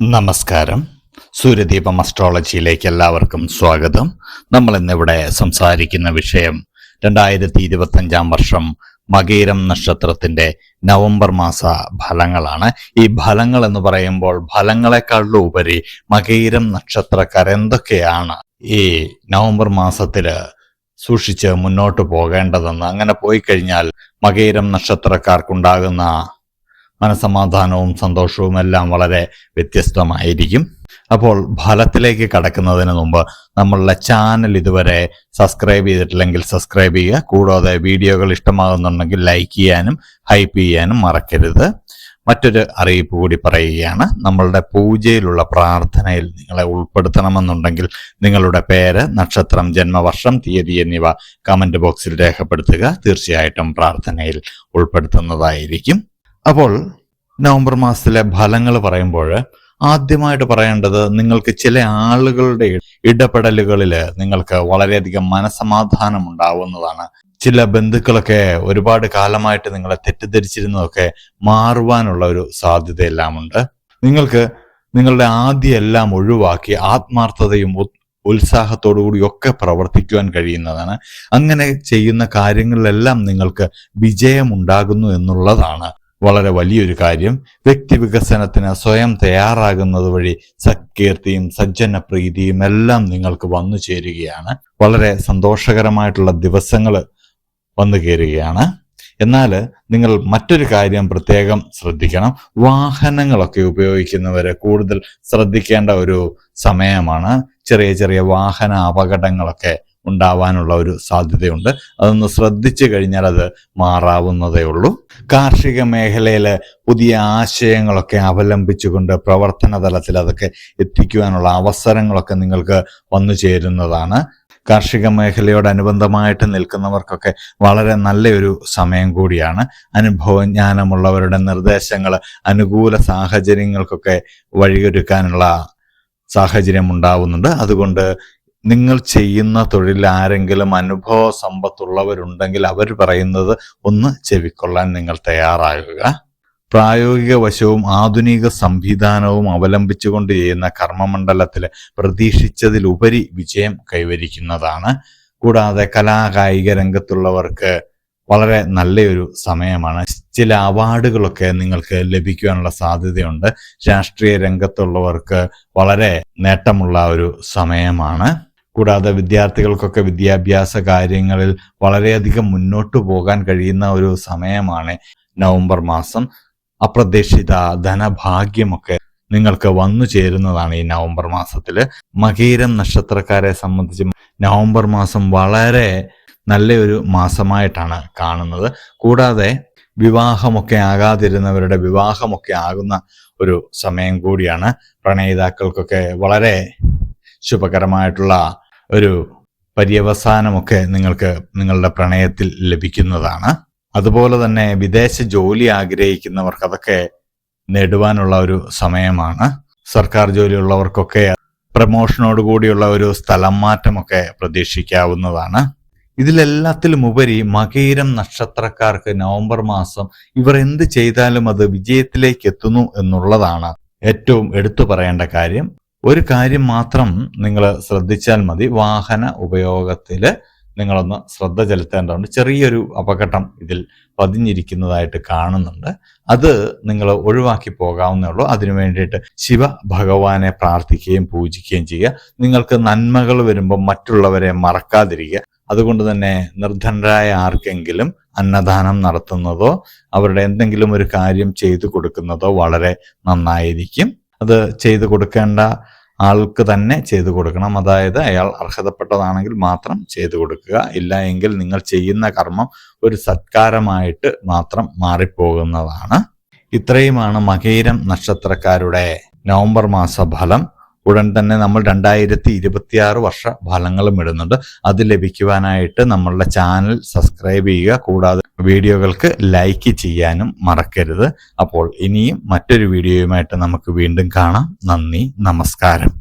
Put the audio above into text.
നമസ്കാരം. സൂര്യദീപം അസ്ട്രോളജിയിലേക്ക് എല്ലാവർക്കും സ്വാഗതം. നമ്മൾ ഇന്നിവിടെ സംസാരിക്കുന്ന വിഷയം രണ്ടായിരത്തി ഇരുപത്തഞ്ചാം വർഷം മകീരം നക്ഷത്രത്തിന്റെ നവംബർ മാസ ഫലങ്ങളാണ്. ഈ ഫലങ്ങൾ എന്ന് പറയുമ്പോൾ ഫലങ്ങളെക്കാളും ഉപരി മകീരം നക്ഷത്രക്കാർ എന്തൊക്കെയാണ് ഈ നവംബർ മാസത്തിൽ സൂക്ഷിച്ച് മുന്നോട്ട് പോകേണ്ടതെന്ന്? അങ്ങനെ പോയി കഴിഞ്ഞാൽ മകീരം നക്ഷത്രക്കാർക്കുണ്ടാകുന്ന മനസമാധാനവും സന്തോഷവും എല്ലാം വളരെ വ്യത്യസ്തമായിരിക്കും. അപ്പോൾ ഫലത്തിലേക്ക് കടക്കുന്നതിന് മുമ്പ് നമ്മളുടെ ചാനൽ ഇതുവരെ സബ്സ്ക്രൈബ് ചെയ്തിട്ടില്ലെങ്കിൽ സബ്സ്ക്രൈബ് ചെയ്യുക. കൂടാതെ വീഡിയോകൾ ഇഷ്ടമാകുന്നുണ്ടെങ്കിൽ ലൈക്ക് ചെയ്യാനും ഹൈപ്പ് ചെയ്യാനും മറക്കരുത്. മറ്റൊരു അറിയിപ്പ് കൂടി പറയുകയാണ്. നമ്മളുടെ പൂജയിലുള്ള പ്രാർത്ഥനയിൽ നിങ്ങളെ ഉൾപ്പെടുത്തണമെന്നുണ്ടെങ്കിൽ നിങ്ങളുടെ പേര് നക്ഷത്രം ജന്മവർഷം തീയതി എന്നിവ കമന്റ് ബോക്സിൽ രേഖപ്പെടുത്തുക. തീർച്ചയായിട്ടും പ്രാർത്ഥനയിൽ ഉൾപ്പെടുത്തുന്നതായിരിക്കും. അപ്പോൾ നവംബർ മാസത്തിലെ ഫലങ്ങൾ പറയുമ്പോൾ ആദ്യമായിട്ട് പറയേണ്ടത് നിങ്ങൾക്ക് ചില ആളുകളുടെ ഇടപെടലുകളിൽ നിങ്ങൾക്ക് വളരെയധികം മനസമാധാനം ഉണ്ടാവുന്നതാണ്. ചില ബന്ധുക്കളൊക്കെ ഒരുപാട് കാലമായിട്ട് നിങ്ങളെ തെറ്റിദ്ധരിച്ചിരുന്നതൊക്കെ മാറുവാനുള്ള ഒരു സാധ്യതയെല്ലാം ഉണ്ട് നിങ്ങൾക്ക് നിങ്ങളുടെ ആദ്യമെല്ലാം ഒഴിവാക്കി ആത്മാർത്ഥതയും ഉത്- കൂടി ഒക്കെ പ്രവർത്തിക്കുവാൻ കഴിയുന്നതാണ്. അങ്ങനെ ചെയ്യുന്ന കാര്യങ്ങളിലെല്ലാം നിങ്ങൾക്ക് വിജയമുണ്ടാകുന്നു എന്നുള്ളതാണ്. വളരെ വലിയൊരു കാര്യം. വ്യക്തി വികസനത്തിന് സ്വയം തയ്യാറാകുന്നത് വഴി സത്കീർത്തിയും സജ്ജനപ്രീതിയും എല്ലാം നിങ്ങൾക്ക് വന്നു ചേരുകയാണ്. വളരെ സന്തോഷകരമായിട്ടുള്ള ദിവസങ്ങൾ വന്നു കയറുകയാണ് എന്നാൽ നിങ്ങൾ മറ്റൊരു കാര്യം പ്രത്യേകം ശ്രദ്ധിക്കണം. വാഹനങ്ങളൊക്കെ ഉപയോഗിക്കുന്നവരെ കൂടുതൽ ശ്രദ്ധിക്കേണ്ട ഒരു സമയമാണ്. ചെറിയ ചെറിയ വാഹന അപകടങ്ങളൊക്കെ ഉണ്ടാവാനുള്ള ഒരു സാധ്യതയുണ്ട്. അതൊന്ന് ശ്രദ്ധിച്ചു കഴിഞ്ഞാൽ അത് മാറാവുന്നതേ ഉള്ളൂ. കാർഷിക മേഖലയിൽ പുതിയ ആശയങ്ങളൊക്കെ അവലംബിച്ചുകൊണ്ട് പ്രവർത്തന തലത്തിൽ അതൊക്കെ എത്തിക്കുവാനുള്ള അവസരങ്ങളൊക്കെ നിങ്ങൾക്ക് വന്നു ചേരുന്നതാണ്. കാർഷിക മേഖലയോടനുബന്ധമായിട്ട് നിൽക്കുന്നവർക്കൊക്കെ വളരെ നല്ലൊരു സമയം കൂടിയാണ്. അനുഭവജ്ഞാനമുള്ളവരുടെ നിർദ്ദേശങ്ങൾ അനുകൂല സാഹചര്യങ്ങൾക്കൊക്കെ വഴിയൊരുക്കാനുള്ള സാഹചര്യം ഉണ്ടാവുന്നുണ്ട്. അതുകൊണ്ട് നിങ്ങൾ ചെയ്യുന്ന തൊഴിൽ ആരെങ്കിലും അനുഭവ സമ്പത്തുള്ളവരുണ്ടെങ്കിൽ അവർ പറയുന്നത് ഒന്ന് ചെവിക്കൊള്ളാൻ നിങ്ങൾ തയ്യാറാകുക. പ്രായോഗിക വശവും ആധുനിക സംവിധാനവും അവലംബിച്ചുകൊണ്ട് ചെയ്യുന്ന കർമ്മമണ്ഡലത്തിൽ പ്രതീക്ഷിച്ചതിലുപരി വിജയം കൈവരിക്കുന്നതാണ്. കൂടാതെ കലാകായിക രംഗത്തുള്ളവർക്ക് വളരെ നല്ലൊരു സമയമാണ്. ചില അവാർഡുകളൊക്കെ നിങ്ങൾക്ക് ലഭിക്കുവാനുള്ള സാധ്യതയുണ്ട്. രാഷ്ട്രീയ രംഗത്തുള്ളവർക്ക് വളരെ നേട്ടമുള്ള ഒരു സമയമാണ്. കൂടാതെ വിദ്യാർത്ഥികൾക്കൊക്കെ വിദ്യാഭ്യാസ കാര്യങ്ങളിൽ വളരെയധികം മുന്നോട്ട് പോകാൻ കഴിയുന്ന ഒരു സമയമാണ് നവംബർ മാസം. അപ്രതീക്ഷിത ധനഭാഗ്യമൊക്കെ നിങ്ങൾക്ക് വന്നു ചേരുന്നതാണ് ഈ നവംബർ മാസത്തിൽ മകീരം നക്ഷത്രക്കാരെ സംബന്ധിച്ച് നവംബർ മാസം വളരെ നല്ലൊരു മാസമായിട്ടാണ് കാണുന്നത്. കൂടാതെ വിവാഹമൊക്കെ ആകാതിരുന്നവരുടെ വിവാഹമൊക്കെ ആകുന്ന ഒരു സമയം കൂടിയാണ്. പ്രണയിതാക്കൾക്കൊക്കെ വളരെ ശുഭകരമായിട്ടുള്ള ഒരു പര്യവസാനമൊക്കെ നിങ്ങൾക്ക് നിങ്ങളുടെ പ്രണയത്തിൽ ലഭിക്കുന്നതാണ്. അതുപോലെ തന്നെ വിദേശ ജോലി ആഗ്രഹിക്കുന്നവർക്ക് അതൊക്കെ നേടുവാനുള്ള ഒരു സമയമാണ്. സർക്കാർ ജോലിയുള്ളവർക്കൊക്കെ പ്രമോഷനോട് കൂടിയുള്ള ഒരു സ്ഥലം മാറ്റമൊക്കെ പ്രതീക്ഷിക്കാവുന്നതാണ്. ഇതിലെല്ലാത്തിലും ഉപരി മകീരം നക്ഷത്രക്കാർക്ക് നവംബർ മാസം ഇവർ എന്ത് ചെയ്താലും അത് വിജയത്തിലേക്ക് എത്തുന്നു എന്നുള്ളതാണ് ഏറ്റവും എടുത്തു പറയേണ്ട കാര്യം. ഒരു കാര്യം മാത്രം നിങ്ങൾ ശ്രദ്ധിച്ചാൽ മതി. വാഹന ഉപയോഗത്തിൽ നിങ്ങളൊന്ന് ശ്രദ്ധ ചെലുത്തേണ്ടതുണ്ട്. ചെറിയൊരു അപകടം ഇതിൽ പതിഞ്ഞിരിക്കുന്നതായിട്ട് കാണുന്നുണ്ട്. അത് നിങ്ങൾ ഒഴിവാക്കി പോകാവുന്നേ ഉള്ളൂ. അതിനു വേണ്ടിയിട്ട് ശിവ ഭഗവാനെ പ്രാർത്ഥിക്കുകയും പൂജിക്കുകയും ചെയ്യുക. നിങ്ങൾക്ക് നന്മകൾ വരുമ്പോൾ മറ്റുള്ളവരെ മറക്കാതിരിക്കുക. അതുകൊണ്ട് തന്നെ നിർധനരായ ആർക്കെങ്കിലും അന്നദാനം നടത്തുന്നതോ അവരുടെ എന്തെങ്കിലും ഒരു കാര്യം ചെയ്തു കൊടുക്കുന്നതോ വളരെ നന്നായിരിക്കും. അത് ചെയ്തു കൊടുക്കേണ്ട ആൾക്ക് തന്നെ ചെയ്തു കൊടുക്കണം. അതായത് അയാൾ അർഹതപ്പെട്ടതാണെങ്കിൽ മാത്രം ചെയ്തു കൊടുക്കുക. ഇല്ല എങ്കിൽ നിങ്ങൾ ചെയ്യുന്ന കർമ്മം ഒരു സത്കാരമായിട്ട് മാത്രം മാറിപ്പോകുന്നതാണ്. ഇത്രയുമാണ് മകീരം നക്ഷത്രക്കാരുടെ നവംബർ മാസ ഫലം. ഉടൻ തന്നെ നമ്മൾ രണ്ടായിരത്തി ഇരുപത്തിയാറ് വർഷ ഫലങ്ങളും ഇടുന്നുണ്ട്. അത് ലഭിക്കുവാനായിട്ട് നമ്മളുടെ ചാനൽ സബ്സ്ക്രൈബ് ചെയ്യുക. കൂടാതെ വീഡിയോകൾക്ക് ലൈക്ക് ചെയ്യാനും മറക്കരുത്. അപ്പോൾ ഇനിയും മറ്റൊരു വീഡിയോയുമായിട്ട് നമുക്ക് വീണ്ടും കാണാം. നന്ദി നമസ്കാരം.